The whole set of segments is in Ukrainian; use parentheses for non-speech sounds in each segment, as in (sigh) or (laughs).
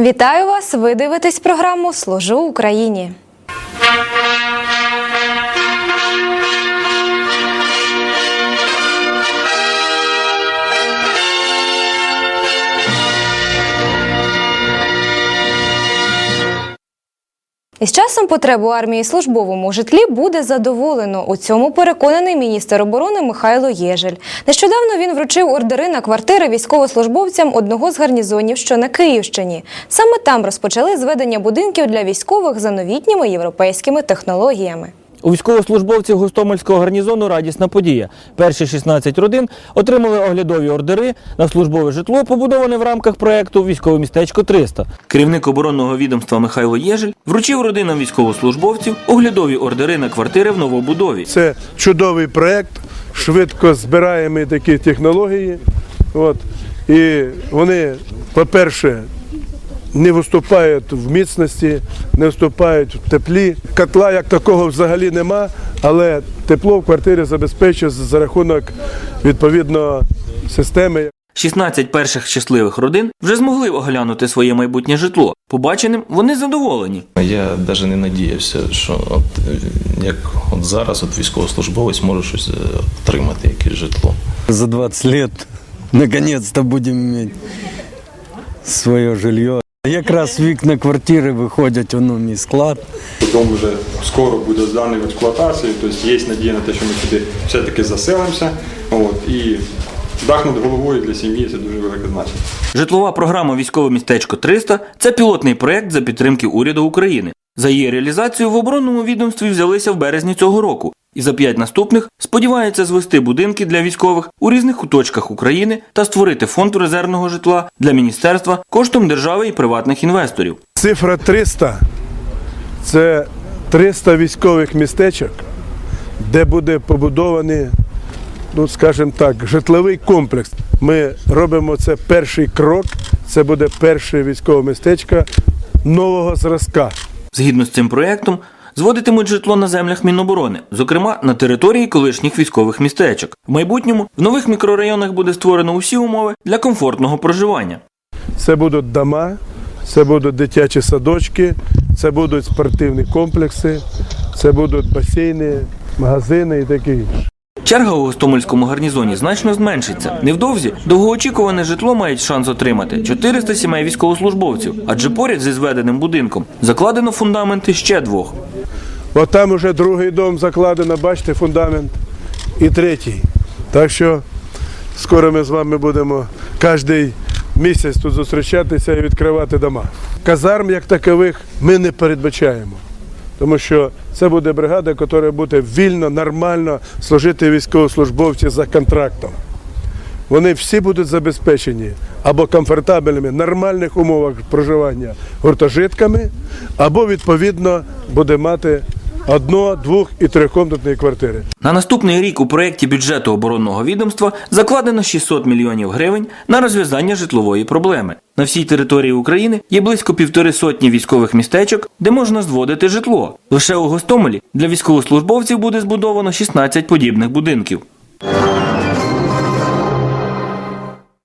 Вітаю вас! Ви дивитесь програму Служу Україні. Із часом потребу армії службовому житлі буде задоволено. У цьому переконаний міністр оборони Михайло Єжель. Нещодавно він вручив ордери на квартири військовослужбовцям одного з гарнізонів, що на Київщині. Саме там розпочали зведення будинків для військових за новітніми європейськими технологіями. У військовослужбовців Гостомельського гарнізону радісна подія. Перші 16 родин отримали оглядові ордери на службове житло, побудоване в рамках проекту Військове містечко 300. Керівник оборонного відомства Михайло Єжель вручив родинам військовослужбовців оглядові ордери на квартири в новобудові. Це чудовий проєкт, швидко збираємо такі технології. От. І вони, по-перше, не виступають в міцності, не вступають в теплі. Котла як такого взагалі нема, але тепло в квартирі забезпечує за рахунок відповідно системи. 16 перших щасливих родин вже змогли оглянути своє майбутнє житло. Побаченим вони задоволені. Я навіть не надіявся, що от як от зараз от військовослужбовець може щось е, отримати, якесь житло. За 20 лет наконец-то будем иметь своє жилье. Якраз вікна квартири виходять, воно мій склад. Дом вже скоро буде зданий в експлуатацію, тобто є надія на те, що ми сюди все-таки заселимося. От, і дах над головою для сім'ї це дуже велике значення. Житлова програма Військове містечко 300 це пілотний проект за підтримки уряду України. За її реалізацію в оборонному відомстві взялися в березні цього року. І за п'ять наступних сподіваються звести будинки для військових у різних куточках України та створити фонд резервного житла для міністерства коштом держави і приватних інвесторів. Цифра 300 – це 300 військових містечок, де буде побудований, ну скажімо так, житловий комплекс. Ми робимо це перший крок. Це буде перше військове містечко нового зразка. Згідно з цим проектом, зводитимуть житло на землях Міноборони, зокрема на території колишніх військових містечок. В майбутньому в нових мікрорайонах буде створено усі умови для комфортного проживання. Це будуть дома, це будуть дитячі садочки, це будуть спортивні комплекси, це будуть басейни, магазини і таке інше. Черга у Гостомельському гарнізоні значно зменшиться. Невдовзі довгоочікуване житло мають шанс отримати 400 сімей військовослужбовців, адже поряд зі зведеним будинком закладено фундаменти ще двох. От там уже другий дом закладено, бачите, фундамент, і третій. Так що скоро ми з вами будемо кожен місяць тут зустрічатися і відкривати дома. Казарм як такових ми не передбачаємо. Тому що це буде бригада, яка буде вільно, нормально служити військовослужбовці за контрактом. Вони всі будуть забезпечені або комфортабельними, нормальних умовах проживання гуртожитками, або відповідно буде мати одно, двох і трьохкомнатної квартири. На наступний рік у проєкті бюджету оборонного відомства закладено 600 мільйонів гривень на розв'язання житлової проблеми. На всій території України є близько півтори сотні військових містечок, де можна зводити житло. Лише у Гостомелі для військовослужбовців буде збудовано 16 подібних будинків.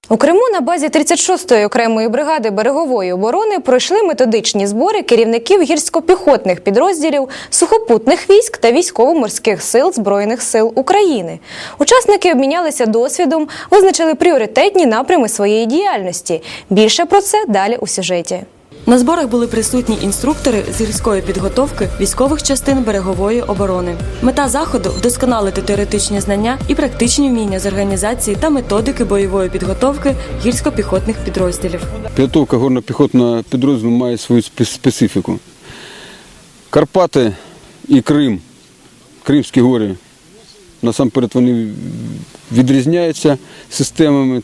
У Криму на базі 36-ї окремої бригади берегової оборони пройшли методичні збори керівників гірсько-піхотних підрозділів, сухопутних військ та військово-морських сил Збройних сил України. Учасники обмінялися досвідом, визначили пріоритетні напрями своєї діяльності. Більше про це далі у сюжеті. На зборах були присутні інструктори з гірської підготовки військових частин берегової оборони. Мета заходу вдосконалити теоретичні знання і практичні вміння з організації та методики бойової підготовки гірсько-піхотних підрозділів. Підготовка горно-піхотного підрозділу має свою специфіку. Карпати і Крим, Кримські гори, насамперед вони відрізняються системами.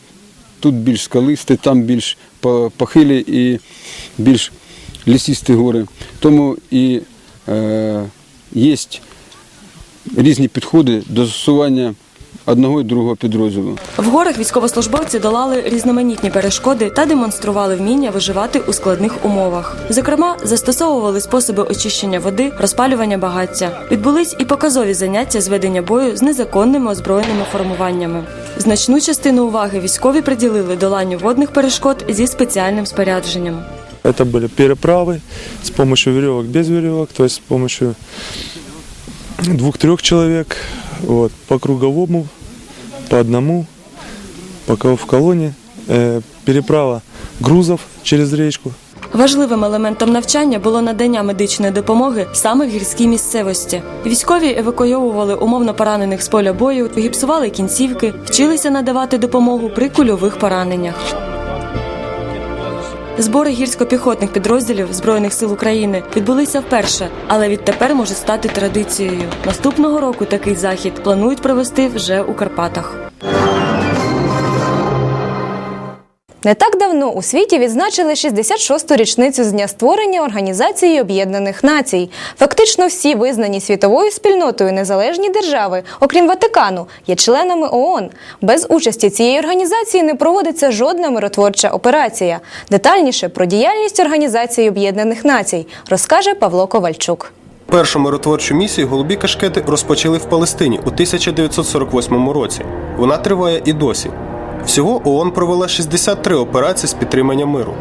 Тут більш скалисті, там більш похилі і більш лісісті гори. Тому і е, є різні підходи до застосування одного і другого підрозділу. В горах військовослужбовці долали різноманітні перешкоди та демонстрували вміння виживати у складних умовах. Зокрема, застосовували способи очищення води, розпалювання багаття. Відбулись і показові заняття з ведення бою з незаконними озброєними формуваннями. Значну частину уваги військові приділили доланню водних перешкод зі спеціальним спорядженням. Это были переправы с помощью веревок, без веревок, то есть с помощью двух-трех человек, вот, по круговому, по одному, пока в колонне, Э, переправа грузов через речку, Важливим елементом навчання було надання медичної допомоги саме в гірській місцевості. Військові евакуйовували умовно поранених з поля бою, гіпсували кінцівки, вчилися надавати допомогу при кульових пораненнях. Збори гірсько-піхотних підрозділів Збройних сил України відбулися вперше, але відтепер може стати традицією. Наступного року такий захід планують провести вже у Карпатах. Не так давно у світі відзначили 66-ту річницю з дня створення Організації Об'єднаних Націй. Фактично всі визнані світовою спільнотою незалежні держави, окрім Ватикану, є членами ООН. Без участі цієї організації не проводиться жодна миротворча операція. Детальніше про діяльність Організації Об'єднаних Націй розкаже Павло Ковальчук. Першу миротворчу місію голубі кашкети розпочали в Палестині у 1948 році. Вона триває і досі. Всього ООН провела 63 операції з підтримання миру.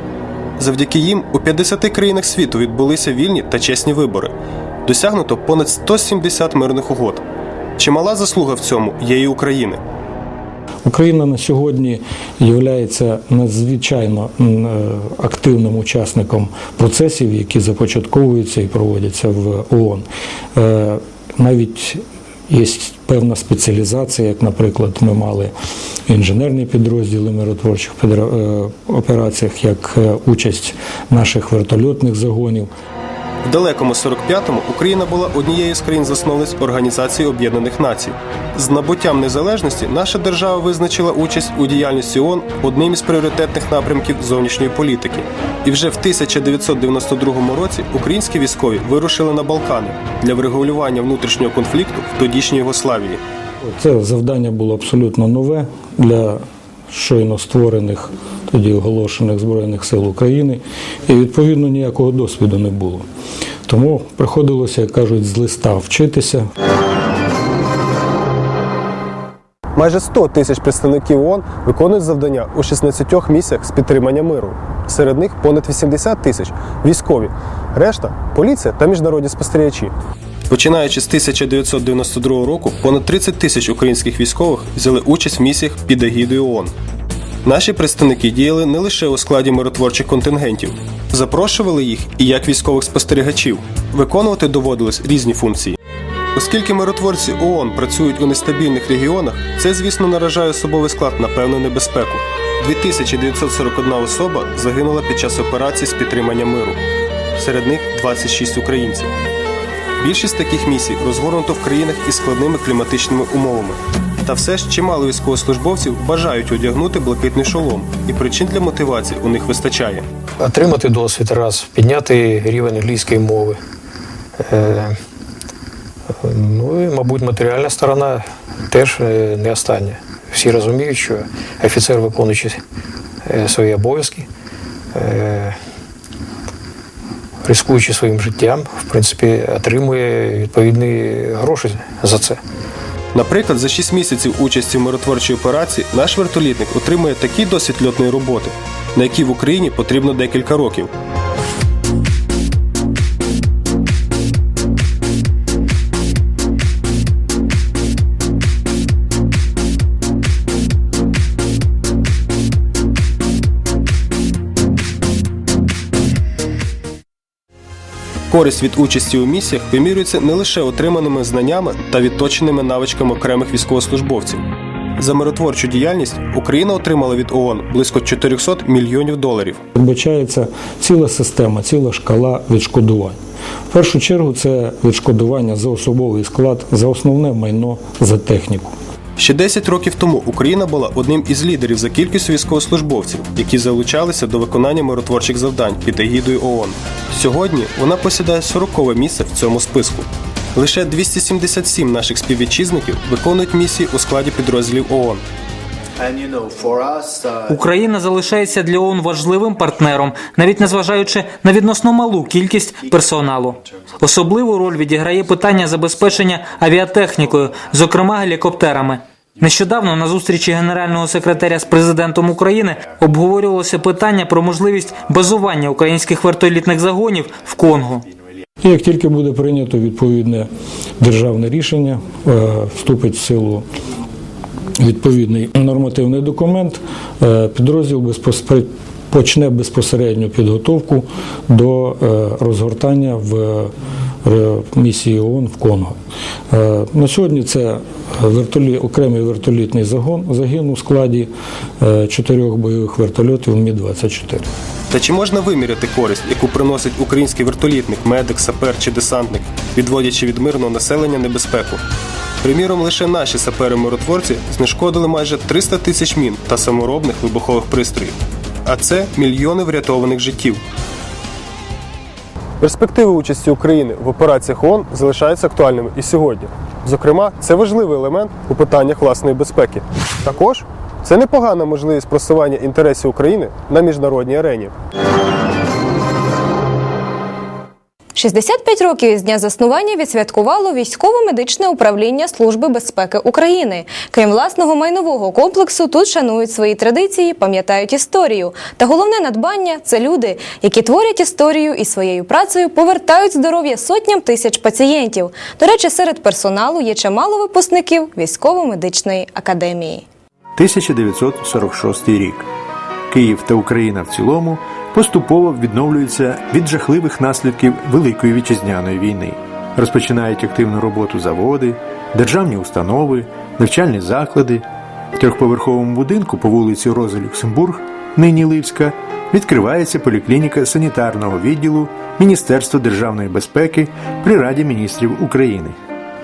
Завдяки їм у 50 країнах світу відбулися вільні та чесні вибори. Досягнуто понад 170 мирних угод. Чимала заслуга в цьому є і України. Україна на сьогодні є надзвичайно е, активним учасником процесів, які започатковуються і проводяться в ООН. Е, Навіть є певна спеціалізація, як, наприклад, ми мали інженерні підрозділи миротворчих е, операціях, як е, участь наших вертольотних загонів. В далекому 45-му Україна була однією з країн-засновниць Організації Об'єднаних Націй. З набуттям незалежності наша держава визначила участь у діяльності ООН одним із пріоритетних напрямків зовнішньої політики. І вже в 1992 році українські військові вирушили на Балкани для врегулювання внутрішнього конфлікту в тодішній Югославії. Це завдання було абсолютно нове для щойно створених, тоді оголошених Збройних сил України, і відповідно ніякого досвіду не було. Тому приходилося, як кажуть, з листа вчитися. Майже 100 тисяч представників ООН виконують завдання у 16 місіях з підтримання миру. Серед них понад 80 тисяч військові, решта поліція та міжнародні спостерігачі. Починаючи з 1992 року, понад 30 тисяч українських військових взяли участь в місіях під егідою ООН. Наші представники діяли не лише у складі миротворчих контингентів, запрошували їх і як військових спостерігачів. Виконувати доводилось різні функції. Оскільки миротворці ООН працюють у нестабільних регіонах, це, звісно, наражає особовий склад на певну небезпеку. 2941 особа загинула під час операції з підтримання миру. Серед них 26 українців. Більшість таких місій розгорнуто в країнах із складними кліматичними умовами. Та все ж чимало військовослужбовців бажають одягнути блакитний шолом, і причин для мотивації у них вистачає. отримати досвід раз, підняти рівень англійської мови. Е, Ну і, мабуть, матеріальна сторона теж е, не остання. Всі розуміють, що офіцер, виконуючи е, свої обов'язки, е, рискуючи своїм життям, в принципі, отримує відповідні гроші за це. Наприклад, за 6 місяців участі в миротворчій операції наш вертолітник отримує такий досвід льотної роботи, на який в Україні потрібно декілька років. Користь від участі у місіях вимірюється не лише отриманими знаннями та відточеними навичками окремих військовослужбовців. За миротворчу діяльність Україна отримала від ООН близько 400 мільйонів доларів. Передбачається ціла система, ціла шкала відшкодувань. В першу чергу це відшкодування за особовий склад, за основне майно, за техніку. Ще 10 років тому Україна була одним із лідерів за кількістю військовослужбовців, які залучалися до виконання миротворчих завдань під егідою ООН. Сьогодні вона посідає 40 місце в цьому списку. Лише 277 наших співвітчизників виконують місії у складі підрозділів ООН. Україна залишається для ООН важливим партнером, навіть незважаючи на відносно малу кількість персоналу. Особливу роль відіграє питання забезпечення авіатехнікою, зокрема гелікоптерами. Нещодавно на зустрічі генерального секретаря з президентом України обговорювалося питання про можливість базування українських вертолітних загонів в Конго. Як тільки буде прийнято відповідне державне рішення, е, вступить в силу відповідний нормативний документ, е, підрозділ почне безпосередню підготовку до е, розгортання в місії ООН в Конго. Е, На сьогодні це вертолі, окремий вертолітний загон, загін у складі е, чотирьох бойових вертольотів Мі-24. Та чи можна виміряти користь, яку приносить український вертолітник, медик, сапер чи десантник, відводячи від мирного населення небезпеку? Приміром, лише наші сапери-миротворці знешкодили майже 300 тисяч мін та саморобних вибухових пристроїв. А це мільйони врятованих життів. Перспективи участі України в операціях ООН залишаються актуальними і сьогодні. Зокрема, це важливий елемент у питаннях власної безпеки. Також це непогана можливість просування інтересів України на міжнародній арені. 65 років із дня заснування відсвяткувало військово-медичне управління Служби безпеки України. Крім власного майнового комплексу, тут шанують свої традиції, пам'ятають історію. Та головне надбання це люди, які творять історію і своєю працею повертають здоров'я сотням тисяч пацієнтів. До речі, серед персоналу є чимало випускників військово-медичної академії. 1946 рік. Київ та Україна в цілому поступово відновлюються від жахливих наслідків Великої вітчизняної війни. Розпочинають активну роботу заводи, державні установи, навчальні заклади. В трьохповерховому будинку по вулиці Роза Люксембург, нині Ливська, відкривається поліклініка санітарного відділу Міністерства державної безпеки при Раді міністрів України.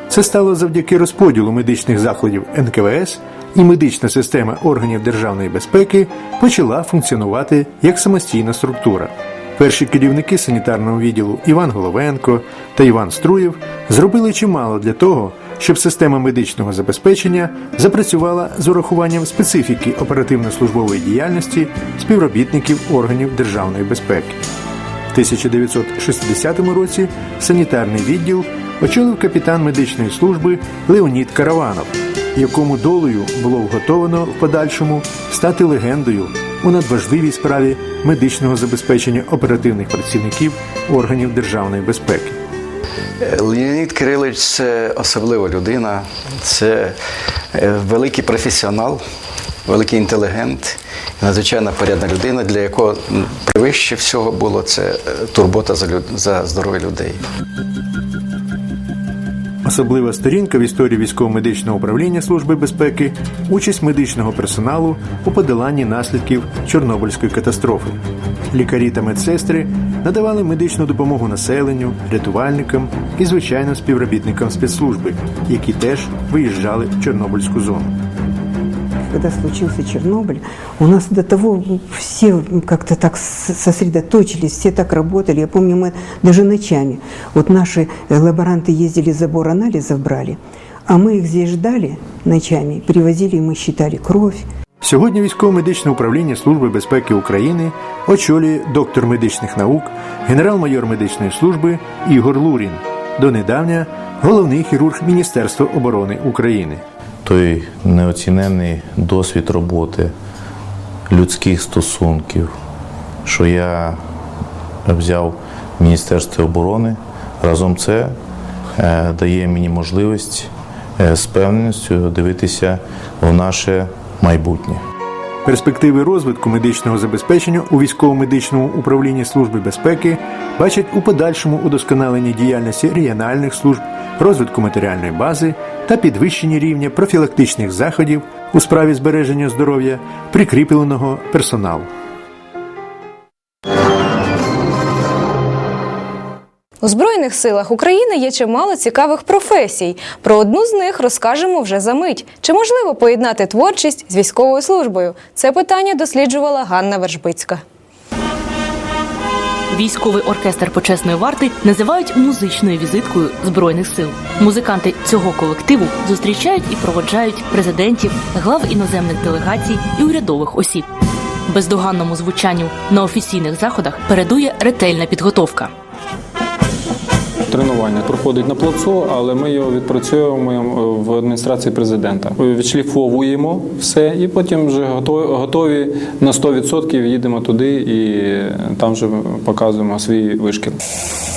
Це стало завдяки розподілу медичних закладів НКВС і медична система органів державної безпеки почала функціонувати як самостійна структура. Перші керівники санітарного відділу Іван Головенко та Іван Струєв зробили чимало для того, щоб система медичного забезпечення запрацювала з урахуванням специфіки оперативно-службової діяльності співробітників органів державної безпеки. В 1960 році санітарний відділ очолив капітан медичної служби Леонід Караванов, якому долею було вготовано в подальшому стати легендою у надважливій справі медичного забезпечення оперативних працівників органів державної безпеки. Леонід Кирилович це особлива людина, це е, великий професіонал, великий інтелігент, надзвичайно порядна людина, для якого превище всього було це е, турбота за, люд... за здоров'я людей. Особлива сторінка в історії військово-медичного управління Служби безпеки участь медичного персоналу у подоланні наслідків Чорнобильської катастрофи. Лікарі та медсестри надавали медичну допомогу населенню, рятувальникам і звичайним співробітникам спецслужби, які теж виїжджали в Чорнобильську зону Когда случился Чернобыль, у нас до того все как-то так с- сосредоточились, все так работали. Я помню, мы даже ночами. Вот наши э, лаборанты ездили забор анализов брали, а мы их здесь ждали ночами, привозили, и мы считали кровь. Сьогодні військово-медичне управління Служби безпеки України очолює доктор медичних наук, генерал-майор медичної служби Ігор Лурін, донедавня головний хірург Міністерства оборони України. Той неоціненний досвід роботи, людських стосунків, що я взяв в Міністерстві оборони, разом це е, дає мені можливість е, з певністю дивитися в наше майбутнє. Перспективи розвитку медичного забезпечення у військово-медичному управлінні Служби безпеки бачать у подальшому удосконаленні діяльності регіональних служб, розвитку матеріальної бази та підвищенні рівня профілактичних заходів у справі збереження здоров'я прикріпленого персоналу. У Збройних силах України є чимало цікавих професій. Про одну з них розкажемо вже за мить. Чи можливо поєднати творчість з військовою службою? Це питання досліджувала Ганна Вершбицька. Військовий оркестр почесної варти називають музичною візиткою збройних сил. Музиканти цього колективу зустрічають і проводжають президентів, глав іноземних делегацій і урядових осіб. Бездоганному звучанню на офіційних заходах передує ретельна підготовка. Тренування проходить на плацу, але ми його відпрацьовуємо в адміністрації президента. Відшліфовуємо все і потім вже готові, готові на 100% їдемо туди і там вже показуємо свій вишкіл.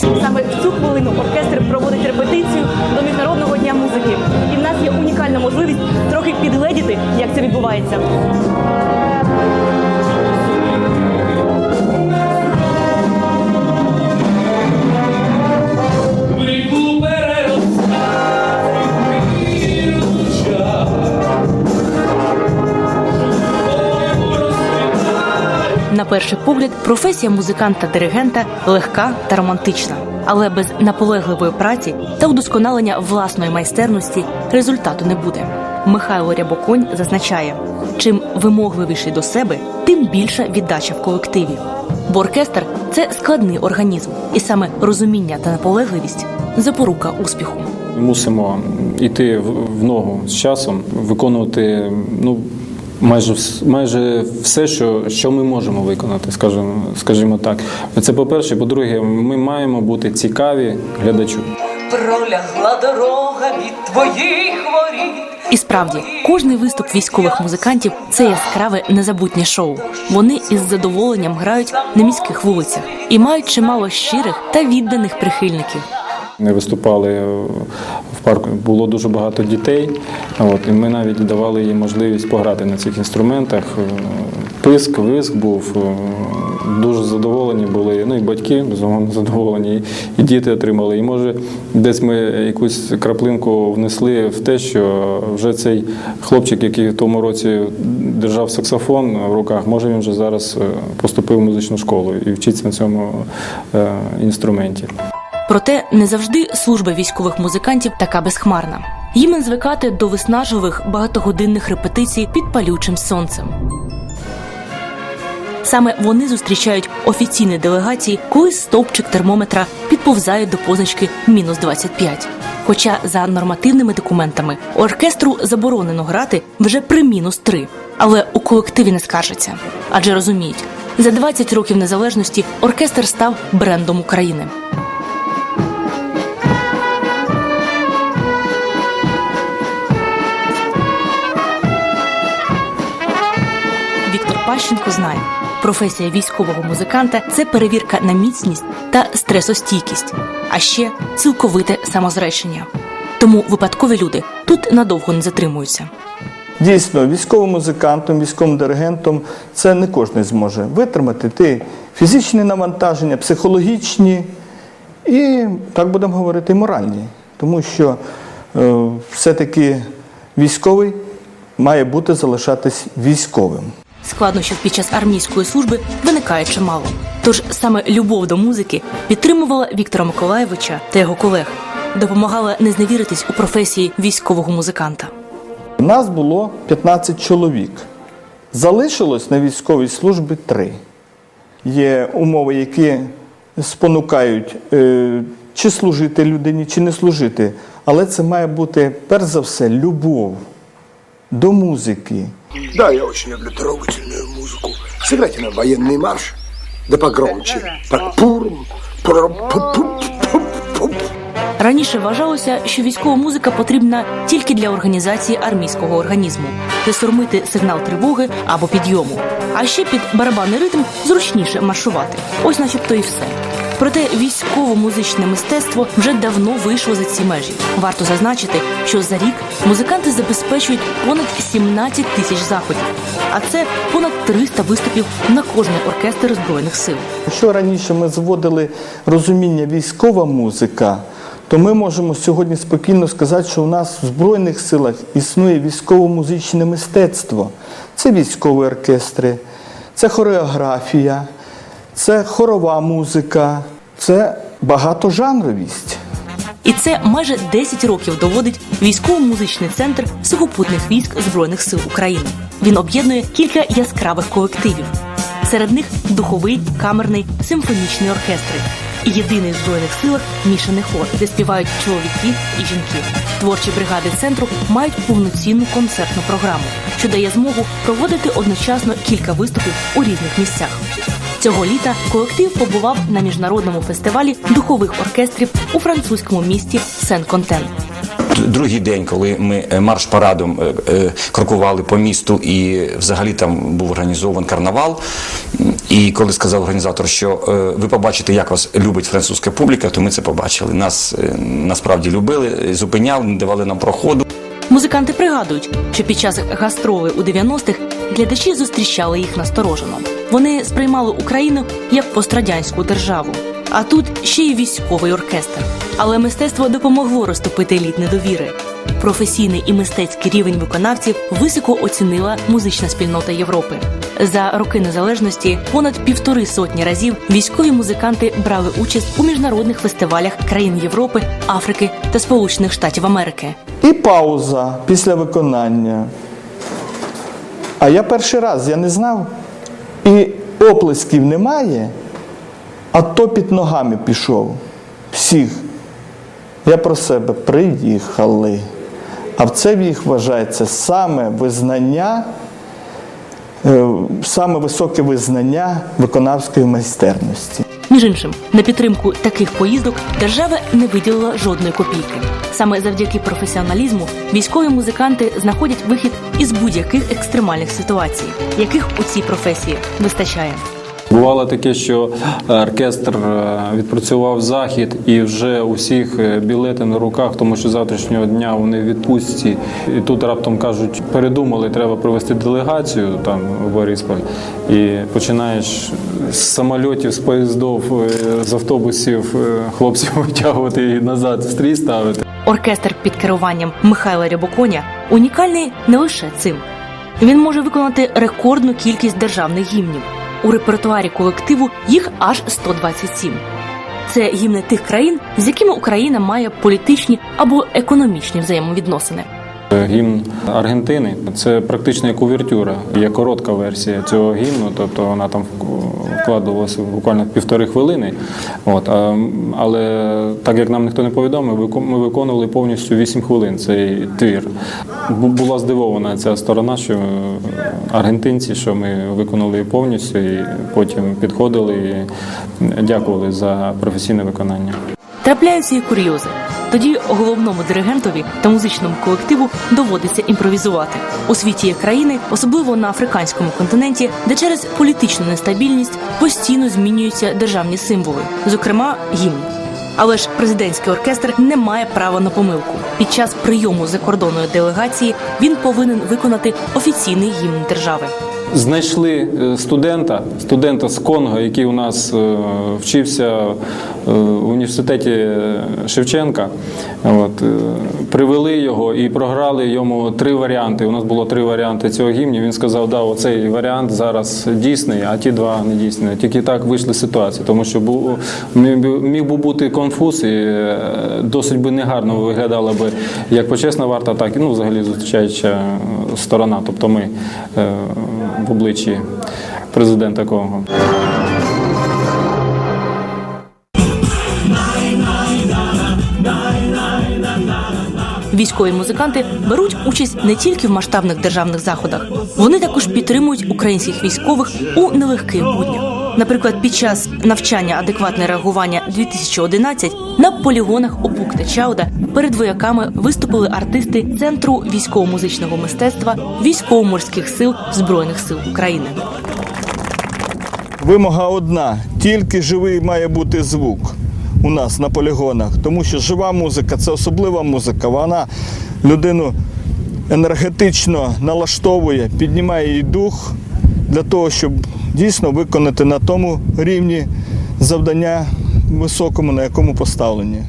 Саме в цю хвилину оркестр проводить репетицію до міжнародного дня музики. І в нас є унікальна можливість трохи підгледіти, як це відбувається. Перший погляд, професія музиканта-диригента легка та романтична, але без наполегливої праці та удосконалення власної майстерності результату не буде. Михайло Рябоконь зазначає, чим вимогливіший до себе, тим більша віддача в колективі. Бо оркестр це складний організм, і саме розуміння та наполегливість запорука успіху. Мусимо йти в ногу з часом, виконувати ну майже майже все, що, що ми можемо виконати, скажімо, скажімо так. Це по-перше. По-друге, ми маємо бути цікаві глядачу. Пролягла дорога від твоїх воріт. І справді, кожний виступ військових музикантів це яскраве незабутнє шоу. Вони із задоволенням грають на міських вулицях і мають чимало щирих та відданих прихильників. Ми виступали в парку, було дуже багато дітей. От, і ми навіть давали їм можливість пограти на цих інструментах. Е, Писк, виск був. е, Дуже задоволені були. Ну і батьки безумовно (laughs) задоволені, і діти отримали. І може десь ми якусь краплинку внесли в те, що вже цей хлопчик, який в тому році держав саксофон в руках, може він вже зараз е, поступив в музичну школу і вчиться на цьому е, інструменті. Проте не завжди служба військових музикантів така безхмарна. Їм звикати до виснажливих багатогодинних репетицій під палючим сонцем. Саме вони зустрічають офіційні делегації, коли стовпчик термометра підповзає до позначки мінус 25. Хоча за нормативними документами оркестру заборонено грати вже при мінус 3. Але у колективі не скаржаться, адже розуміють, за 20 років незалежності оркестр став брендом України. Пащенко знає, професія військового музиканта це перевірка на міцність та стресостійкість, а ще цілковите самозречення. Тому випадкові люди тут надовго не затримуються. Дійсно, військовим музикантом, військовим диригентом це не кожен зможе витримати. Ти фізичні навантаження, психологічні і, так будемо говорити, моральні. Тому що е, все-таки військовий має бути залишатись військовим. Складнощів під час армійської служби виникає чимало. Тож саме любов до музики підтримувала Віктора Миколаєвича та його колег, допомагала не зневіритись у професії військового музиканта. У нас було 15 чоловік. Залишилось на військовій службі три. Є умови, які спонукають е, чи служити людині, чи не служити. Але це має бути перш за все любов до музики. Да, я очень люблю трогательную музыку. Сыграйте нам военный марш. Да погромче. Так пурм, пурм, пу- пу- пу- пу- Раніше вважалося, що військова музика потрібна тільки для організації армійського організму, де сурмити сигнал тривоги або підйому. А ще під барабанний ритм зручніше маршувати. Ось, начебто, і все. Проте військово-музичне мистецтво вже давно вийшло за ці межі. Варто зазначити, що за рік музиканти забезпечують понад 17 тисяч заходів, а це понад 300 виступів на кожний оркестр збройних сил. Якщо раніше ми зводили розуміння військова музика, то ми можемо сьогодні спокійно сказати, що у нас в Збройних силах існує військово-музичне мистецтво. Це військові оркестри, це хореографія, це хорова музика, це багатожанровість. І це майже 10 років доводить військово-музичний центр сухопутних військ Збройних сил України. Він об'єднує кілька яскравих колективів. Серед них духовий, камерний, симфонічний оркестри. І єдиний в збройних силах мішаний хор, де співають чоловіки і жінки. Творчі бригади центру мають повноцінну концертну програму, що дає змогу проводити одночасно кілька виступів у різних місцях. Цього літа колектив побував на міжнародному фестивалі духових оркестрів у французькому місті Сен-Контен. Другий день, коли ми е, марш-парадом е, е, крокували по місту, і взагалі там був організований карнавал. І коли сказав організатор, що ви побачите, як вас любить французька публіка, то ми це побачили. Нас насправді любили, зупиняли, не давали нам проходу. Музиканти пригадують, що під час гастролей у 90-х глядачі зустрічали їх насторожено. Вони сприймали Україну як пострадянську державу. А тут ще й військовий оркестр. Але мистецтво допомогло розтопити еліт недовіри. Професійний і мистецький рівень виконавців високо оцінила музична спільнота Європи. За роки незалежності понад півтори сотні разів військові музиканти брали участь у міжнародних фестивалях країн Європи, Африки та Сполучених Штатів Америки. І пауза після виконання. А я перший раз я не знав. І оплесків немає, а топіт ногами пішов. Всіх. Я про себе приїхали. А в це їх вважається саме визнання, е, саме високе визнання виконавської майстерності. Між іншим, на підтримку таких поїздок держава не виділила жодної копійки. Саме завдяки професіоналізму військові музиканти знаходять вихід із будь-яких екстремальних ситуацій, яких у цій професії вистачає. Бувало таке, що оркестр е, відпрацював захід і вже у всіх е, білети на руках, тому що завтрашнього дня вони в відпустці. І тут раптом кажуть, передумали, треба провести делегацію там у Борисполь. І починаєш з самольотів, з поїздов, е, з автобусів е, хлопців (laughs) витягувати і назад в стрій ставити. Оркестр під керуванням Михайла Рябоконя унікальний не лише цим. Він може виконати рекордну кількість державних гімнів. У репертуарі колективу їх аж 127. Це гімни тих країн, з якими Україна має політичні або економічні взаємовідносини. Гімн Аргентини це практично як увертюра. Є коротка версія цього гімну, тобто вона там вкладувалася буквально півтори хвилини. От, але так як нам ніхто не повідомив, ми виконували повністю 8 хвилин цей твір. Була здивована ця сторона, що е, аргентинці, що ми виконали повністю, і потім підходили і дякували за професійне виконання. Трапляються і курйози. Тоді головному диригентові та музичному колективу доводиться імпровізувати. У світі є країни, особливо на африканському континенті, де через політичну нестабільність постійно змінюються державні символи, зокрема гімн. Але ж президентський оркестр не має права на помилку. Під час прийому закордонної делегації він повинен виконати офіційний гімн держави. Знайшли е, студента, студента з Конго, який у нас е, вчився е, в університеті Шевченка. От, привели його і програли йому три варіанти. У нас було три варіанти цього гімню. Він сказав, да, оцей варіант зараз дійсний, а ті два не дійсні. Тільки так вийшли ситуації, тому що був, міг би- бути конфуз і досить би негарно виглядала би як почесна варта, так і ну, взагалі зустрічаюча сторона, тобто ми в обличчі президента Конго. Військові музиканти беруть участь не тільки в масштабних державних заходах, вони також підтримують українських військових у нелегких буднях. Наприклад, під час навчання адекватне реагування 2011 на полігонах ОПУК та Чауда перед вояками виступили артисти Центру військово-музичного мистецтва військово-морських сил Збройних сил України. Вимога одна: тільки живий має бути звук у нас на полігонах, тому що жива музика це особлива музика. Вона людину енергетично налаштовує, піднімає її дух для того, щоб дійсно виконати на тому рівні завдання високому, на якому поставлені.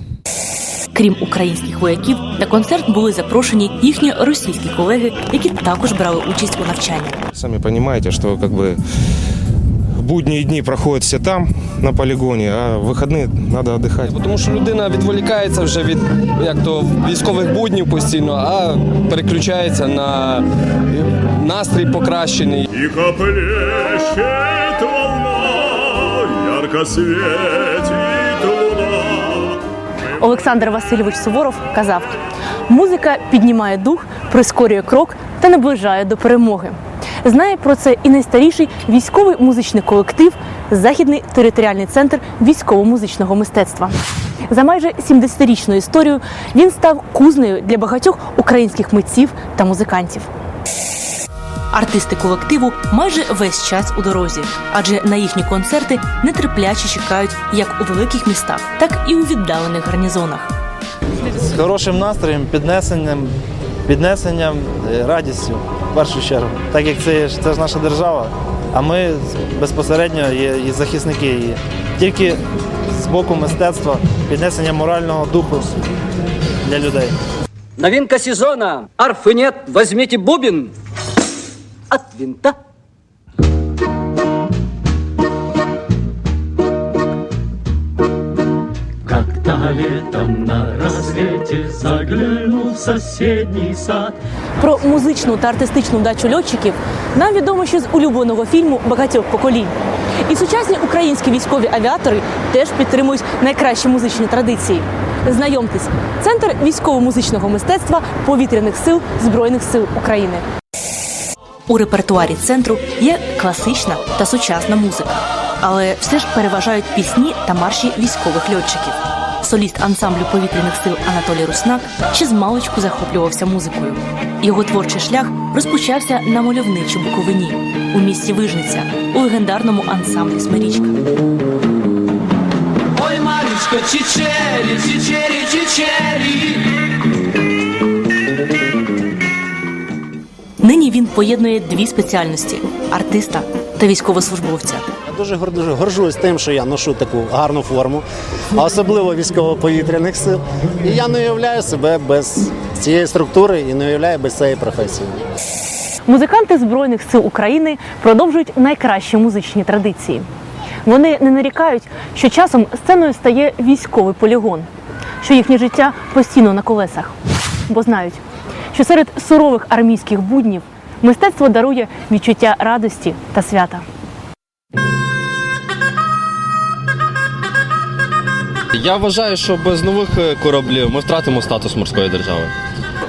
Крім українських вояків, на концерт були запрошені їхні російські колеги, які також брали участь у навчанні. Сами понимаете, что как бы будние дни проходят все там, на полигоне, а в выходные надо отдыхать. Тому що людина відволікається вже від як то військових буднів постійно, а переключається на настрій покращений. И плещет волна, ярко светит луна. Олександр Васильович Суворов казав: музика піднімає дух, прискорює крок та наближає до перемоги. Знає про це і найстаріший військовий музичний колектив Західний територіальний центр військово-музичного мистецтва. За майже 70-річною історією він став кузнею для багатьох українських митців та музикантів. Артисти колективу майже весь час у дорозі, адже на їхні концерти нетерпляче чекають як у великих містах, так і у віддалених гарнізонах. з хорошим настроєм, піднесенням, піднесенням, е, радістю в першу чергу. Так як це, ж- це ж наша держава, а ми безпосередньо є і захисники її. Тільки з боку мистецтва, піднесення морального духу для людей. Новинка сезона. Арфы нет, возьмите бубен от винта. Как-то летом на рассвете заглянул в соседний сад. Про музичну та артистичну вдачу льотчиків нам відомо ще з улюбленого фільму багатьох поколінь. І сучасні українські військові авіатори теж підтримують найкращі музичні традиції. Знайомтесь, центр військово-музичного мистецтва повітряних сил Збройних сил України. У репертуарі центру є класична та сучасна музика, але все ж переважають пісні та марші військових льотчиків. Соліст ансамблю повітряних сил Анатолій Руснак ще з маличку захоплювався музикою. Його творчий шлях розпочався на мальовничій Буковині у місті Вижниця у легендарному ансамблі Смирічка. Ой, Марюшка, чичери, чичери, чичери. Нині він поєднує дві спеціальності артиста та військовослужбовця. Я дуже горжусь тим, що я ношу таку гарну форму, а особливо військово-повітряних сил. І я не уявляю себе без цієї структури і не уявляю без цієї професії. Музиканти Збройних сил України продовжують найкращі музичні традиції. Вони не нарікають, що часом сценою стає військовий полігон, що їхнє життя постійно на колесах, бо знають, що серед сурових армійських буднів мистецтво дарує відчуття радості та свята. Я вважаю, що без нових е, кораблів ми втратимо статус морської держави.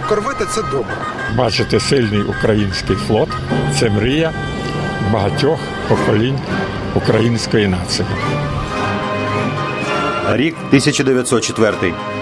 Корвети це добре. Бачити сильний український флот це мрія багатьох поколінь української нації. Рік 1904.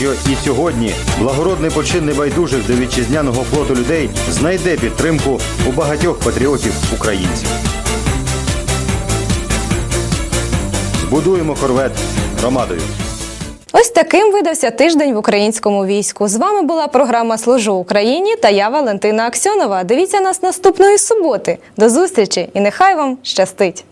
що і сьогодні благородний почин небайдужих до вітчизняного флоту людей знайде підтримку у багатьох патріотів українців. Збудуємо корвет громадою. Ось таким видався тиждень в українському війську. З вами була програма Служу Україні та я Валентина Аксьонова. Дивіться нас наступної суботи. До зустрічі і нехай вам щастить!